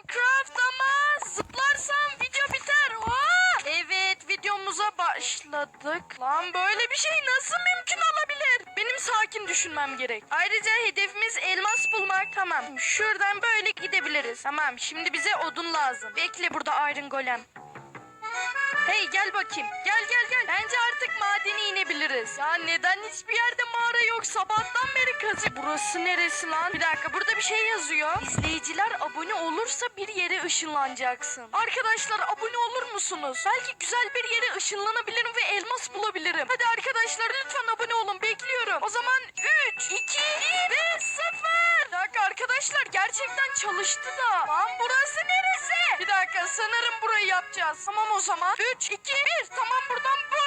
Minecraft ama zıplarsam video biter. Aa! Evet videomuza başladık. Lan böyle bir şey nasıl mümkün olabilir? Benim sakin düşünmem gerek. Ayrıca hedefimiz elmas bulmak. Tamam şuradan böyle gidebiliriz. Tamam şimdi bize odun lazım. Bekle burada Iron Golem. Hey gel bakayım. Gel gel gel. Bence artık madene inebiliriz. Ya neden hiçbir yerde mağara yok? Sabahtan beri kazı. Burası neresi lan? Bir dakika burada bir şey yazıyor. İzleyiciler abone olursa bir yere ışınlanacaksın. Arkadaşlar abone olur musunuz? Belki güzel bir yere ışınlanabilirim ve elmas bulabilirim. Hadi arkadaşlar lütfen abone olun. Bekliyorum. O zaman 3, 2, 1 ve 0. Bir dakika arkadaşlar gerçekten çalıştı da. Lan burası neresi? Bir dakika sanırım burayı yapacağız. Tamam o zaman. 3, 2, 1. Tamam buradan böyle